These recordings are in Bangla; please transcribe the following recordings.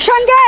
একসঙ্গে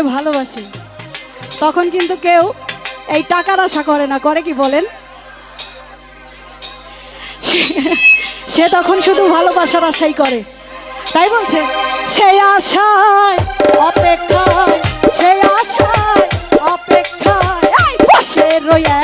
মানুষকে ভালোবাসি, তখন কিন্তু কেউ এই টাকার আশা করে না। করে কি বলেন? সে তখন শুধু ভালোবাসার আশাই করে। তাই বলছে, সেই আশায় অপেক্ষায়, সেই আশায় অপেক্ষায় বসে রয়ে